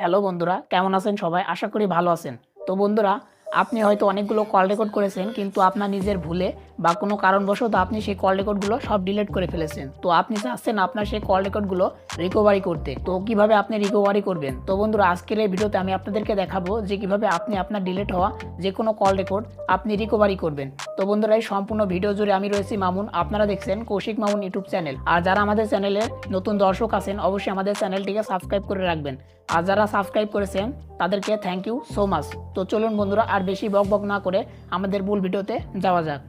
Hello বন্ধুরা কেমন আছেন সবাই? আশা করি ভালো আছেন। তো বন্ধুরা আপনি হয়তো অনেকগুলো কল রেকর্ড করেছেন, কিন্তু আপনার নিজের ভুলে বা কোনো কারণবশত আপনি সেই কল রেকর্ডগুলো সব ডিলিট করে ফেলেছেন। তো আপনি চাচ্ছেন আপনার সেই কল রেকর্ডগুলো রিকভারি করতে। তো কীভাবে আপনি রিকভারি করবেন? তো বন্ধুরা, আজকের এই ভিডিওতে আমি আপনাদেরকে দেখাবো যে কীভাবে আপনি আপনার ডিলিট হওয়া যে কোনো কল রেকর্ড আপনি রিকভারি করবেন। তো বন্ধুরা, এই সম্পূর্ণ ভিডিও জুড়ে আমি রয়েছি মামুন। আপনারা দেখছেন কৌশিক মামুন ইউটিউব চ্যানেল। আর যারা আমাদের চ্যানেলের নতুন দর্শক আছেন, অবশ্যই আমাদের চ্যানেলটিকে সাবস্ক্রাইব করে রাখবেন। আর যারা সাবস্ক্রাইব করেছেন, তাদেরকে থ্যাংক ইউ সো মাচ তো চলুন বন্ধুরা বেশি বক বক না করে আমাদের মূল ভিডিওতে যাওয়া যাক।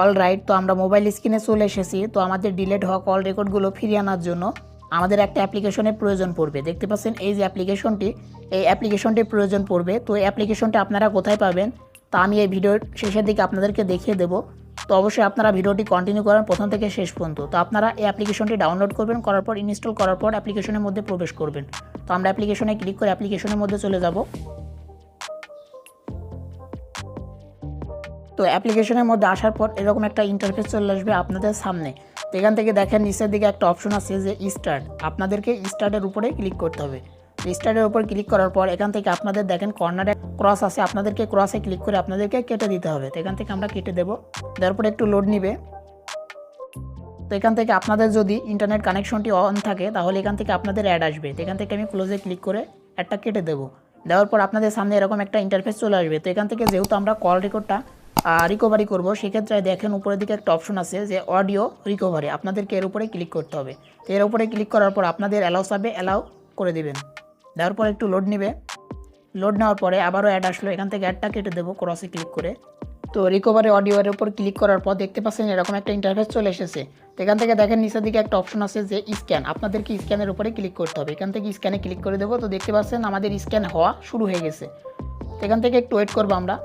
অল রাইট তো আমরা মোবাইল স্ক্রিনে চলে এসেছি। তো আমাদের ডিলেট হওয়া কল রেকর্ডগুলো ফিরিয়ে আনার জন্য আমাদের একটা অ্যাপ্লিকেশনের প্রয়োজন পড়বে। দেখতে পাচ্ছেন, এই যে অ্যাপ্লিকেশনটি এই অ্যাপ্লিকেশনটির প্রয়োজন পড়বে। তো এই অ্যাপ্লিকেশনটা আপনারা কোথায় পাবেন, তা আমি এই ভিডিওর শেষের দিকে আপনাদেরকে দেখিয়ে দেবো। তো অবশ্যই আপনারা ভিডিওটি কন্টিনিউ করেন প্রথম থেকে শেষ পর্যন্ত। তো আপনারা এই অ্যাপ্লিকেশনটি ডাউনলোড করবেন, করার পর ইনস্টল করার পর অ্যাপ্লিকেশনের মধ্যে প্রবেশ করবেন। তো আমরা অ্যাপ্লিকেশনে ক্লিক করে অ্যাপ্লিকেশনের মধ্যে চলে যাব। তো অ্যাপ্লিকেশনের মধ্যে আসার পর এরকম একটা ইন্টারফেস চলে আসবে আপনাদের সামনে। তো এখান থেকে দেখেন নিচের দিকে একটা অপশন আছে যে স্টার্ট আপনাদেরকে স্টার্টের উপরে ক্লিক করতে হবে। স্টার্টের উপর ক্লিক করার পর এখান থেকে আপনাদের দেখেন কর্নারে ক্রস আছে, আপনাদেরকে ক্রসে ক্লিক করে আপনাদেরকে কেটে দিতে হবে। তো এখান থেকে আমরা কেটে দেবো। দেওয়ার পরে একটু লোড নিবে। তো এখান থেকে আপনাদের যদি ইন্টারনেট কানেকশনটি অন থাকে, তাহলে এখান থেকে আপনাদের অ্যাড আসবে। তো এখান থেকে আমি ক্লোজে ক্লিক করে অ্যাডটা কেটে দেবো। দেওয়ার পর আপনাদের সামনে এরকম একটা ইন্টারফেস চলে আসবে। তো এখান থেকে যেহেতু আমরা কল রেকর্ডটা রিকভারি করব। সেক্ষেত্রে দেখেন উপরের দিকে একটা অপশন আছে যে অডিও রিকভারি আপনাদেরকে এর উপরে ক্লিক করতে হবে। তো এর উপরে ক্লিক করার পর আপনাদের অ্যালাউ সাবে অ্যালাউ করে দিবেন। দেওয়ার পর একটু লোড নেবে। লোড নেওয়ার পরে আবারও অ্যাড আসলো। এখান থেকে অ্যাডটা কেটে দেবো ক্রসে ক্লিক করে। তো রিকভারি অডিওর উপর ক্লিক করার পর দেখতে পাচ্ছেন এরকম একটা ইন্টারফেস চলে এসেছে। তো এখান থেকে দেখেন নিচের দিকে একটা অপশন আছে যে স্ক্যান আপনাদেরকে স্ক্যানের উপরে ক্লিক করতে হবে। এখান থেকে স্ক্যানে ক্লিক করে দেবো। তো দেখতে পাচ্ছেন আমাদের স্ক্যান হওয়া শুরু হয়ে গেছে। তো এখান থেকে একটু ওয়েট করব আমরা।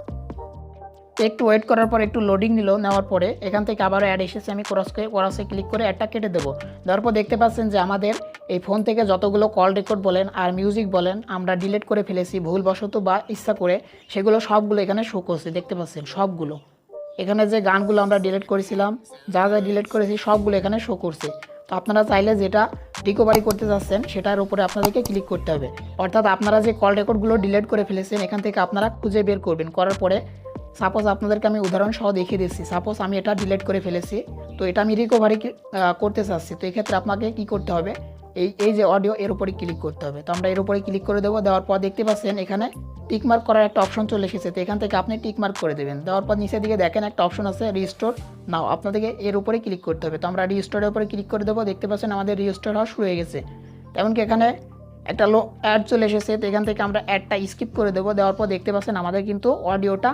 একটু ওয়েট করার পর একটু লোডিং নিল, নেওয়ার পরে এখান থেকে আবারও অ্যাড এসেছে, আমি ক্রসকে ক্রসে ক্লিক করে অ্যাডটা কেটে দেবো। দেওয়ার পর দেখতে পাচ্ছেন যে আমাদের এই ফোন থেকে যতগুলো কল রেকর্ড বলেন আর মিউজিক বলেন, আমরা ডিলিট করে ফেলেছি, ভুলবশত বা ইচ্ছা করে, সেগুলো সবগুলো এখানে শো করছে, দেখতে পাচ্ছেন সবগুলো। এখানে যে গানগুলো আমরা ডিলিট করেছিলাম, যা যা ডিলিট করেছি, সবগুলো এখানে শো করছে। তো আপনারা চাইলে যেটা রিকভারি করতে যাচ্ছেন, সেটার উপরে আপনাদেরকে ক্লিক করতে হবে। অর্থাৎ আপনারা যে কল রেকর্ডগুলো ডিলিট করে ফেলেছেন, এখান থেকে আপনারা খুঁজে বের করবেন। করার পরে সাপোজ আপনাদেরকে আমি উদাহরণ সহ দেখিয়ে দিচ্ছি সাপোজ আমি এটা ডিলিট করে ফেলেছি। তো এটা আমি রিকভারি করতে চাচ্ছি। তো এক্ষেত্রে আপনাকে কি করতে হবে? এই এই যে অডিও এর উপরে ক্লিক করতে হবে। তো আমরা এর উপরে ক্লিক করে দেবো। দেওয়ার পর দেখতে পাচ্ছেন এখানে টিকমার্ক করার একটা অপশন চলে এসেছে। তো এখান থেকে আপনি টিকমার্ক করে দেবেন। দেওয়ার পর নিচের দিকে দেখেন একটা অপশন আছে রিস্টোর নাও আপনাদেরকে এর উপরে ক্লিক করতে হবে। তো আমরা রিস্টোরের উপরে ক্লিক করে দেবো। দেখতে পাচ্ছেন আমাদের রিস্টোর হওয়া শুরু হয়ে গেছে। এমনকি এখানে একটা লো অ্যাড চলে এসেছে। তো এখান থেকে আমরা অ্যাডটা স্কিপ করে দেবো। দেওয়ার পর দেখতে পাচ্ছেন আমাদের কিন্তু অডিওটা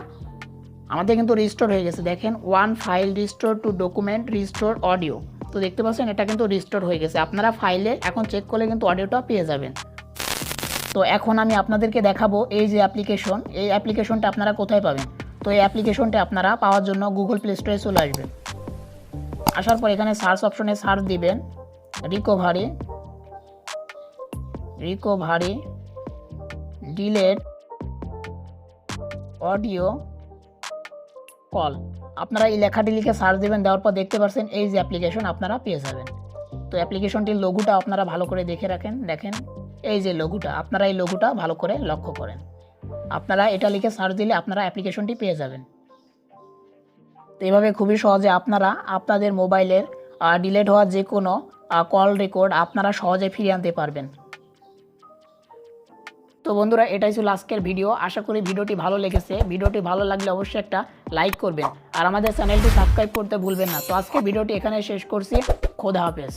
আমাদের কিন্তু রিস্টোর হয়ে গেছে। দেখেন one file restore two document restore audio তো দেখতে পাচ্ছেন, এটা কিন্তু রিস্টোর হয়ে গেছে। আপনারা ফাইলে এখন চেক করলে কিন্তু অডিওটা পেয়ে যাবেন। তো এখন আমি আপনাদেরকে দেখাবো এই যে অ্যাপ্লিকেশন এই অ্যাপ্লিকেশনটা আপনারা কোথায় পাবেন? তো এই অ্যাপ্লিকেশনটা আপনারা পাওয়ার জন্য গুগল প্লে স্টোরে চলে আসবেন। আসার পর এখানে সার্চ অপশনে সার্চ দিবেন। Recovery recovery delete audio call আপনারা এই লেখাটি লিখে সার্চ দেবেন, দেওয়ার পর দেখতে পাচ্ছেন এই যে অ্যাপ্লিকেশন আপনারা পেয়ে যাবেন। তো অ্যাপ্লিকেশনটির লঘুটা আপনারা ভালো করে দেখে রাখেন, দেখেন এই যে লঘুটা আপনারা এই লঘুটা ভালো করে লক্ষ্য করেন। আপনারা এটা লিখে সার্চ দিলে আপনারা অ্যাপ্লিকেশনটি পেয়ে যাবেন। তো এইভাবে খুবই সহজে আপনারা আপনাদের মোবাইলের ডিলেট হওয়া যে কোনো কল রেকর্ড আপনারা সহজে ফিরিয়ে আনতে পারবেন। তো বন্ধুরা, এটাই ছিল আজকের ভিডিও। আশা করি ভিডিওটি ভালো লেগেছে। ভিডিওটি ভালো লাগলে অবশ্যই একটা লাইক করবেন। আর আমাদের চ্যানেলটি সাবস্ক্রাইব করতে ভুলবেন না। তো আজকে ভিডিওটি এখানে শেষ করছি। খোদা হাফেজ।